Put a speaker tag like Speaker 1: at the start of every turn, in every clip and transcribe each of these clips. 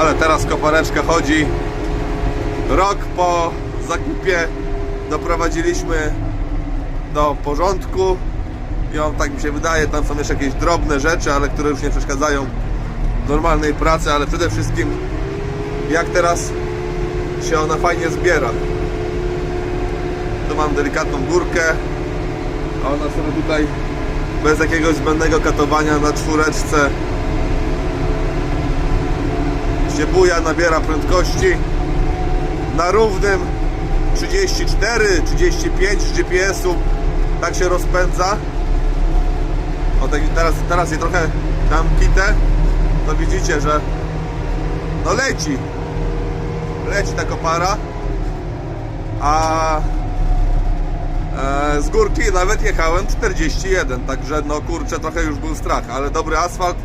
Speaker 1: Ale teraz kopareczka chodzi. Rok po zakupie doprowadziliśmy do porządku. I on tak mi się wydaje, tam są jeszcze jakieś drobne rzeczy, ale które już nie przeszkadzają normalnej pracy, ale przede wszystkim jak teraz się ona fajnie zbiera. Tu mam delikatną górkę, a ona sobie tutaj bez jakiegoś zbędnego katowania na czwóreczce się buja, nabiera prędkości na równym 34, 35 GPS-u tak się rozpędza. O, tak, teraz, teraz je trochę dam kitę. To widzicie, że no leci. Leci ta kopara. A e, z górki nawet jechałem 41 także no kurczę trochę już był strach ale dobry asfalt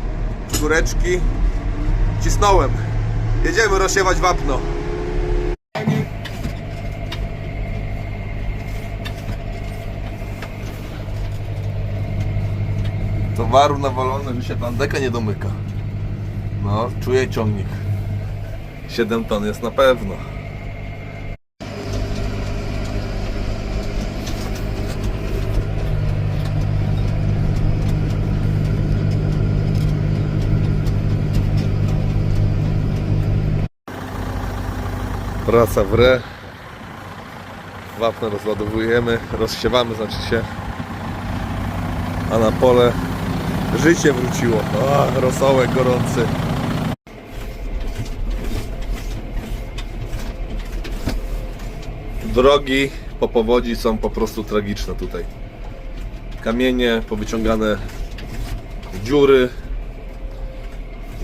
Speaker 1: góreczki. Cisnąłem jedziemy rozsiewać wapno towaru nawalone, że się pan deka nie domyka. No, czuję ciągnik. 7 ton jest na pewno. Praca w re. Wapno rozładowujemy, rozsiewamy, znaczy się. A na pole życie wróciło. O, rosołek gorący. Drogi po powodzi są po prostu tragiczne tutaj. Kamienie powyciągane dziury.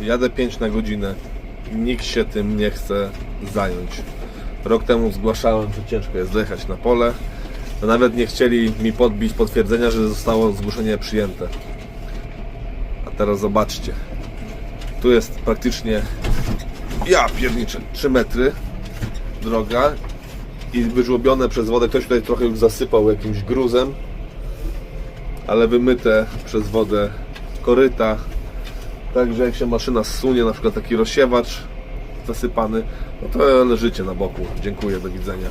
Speaker 1: Jadę 5 na godzinę. Nikt się tym nie chce zająć. Rok temu zgłaszałem, że ciężko jest dojechać na pole. Nawet nie chcieli mi podbić potwierdzenia, że zostało zgłoszenie przyjęte. A teraz zobaczcie. Tu jest praktycznie ja pierniczę 3 metry droga i wyżłobione przez wodę. Ktoś tutaj trochę już zasypał jakimś gruzem, ale wymyte przez wodę koryta. Także jak się maszyna zsunie, na przykład taki rozsiewacz zasypany, no to leżycie na boku. Dziękuję, do widzenia.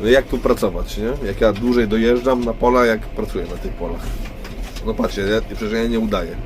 Speaker 1: No jak tu pracować, nie? Jak ja dłużej dojeżdżam na pola, jak pracuję na tych polach. No patrzcie, ja, przecież ja nie udaję.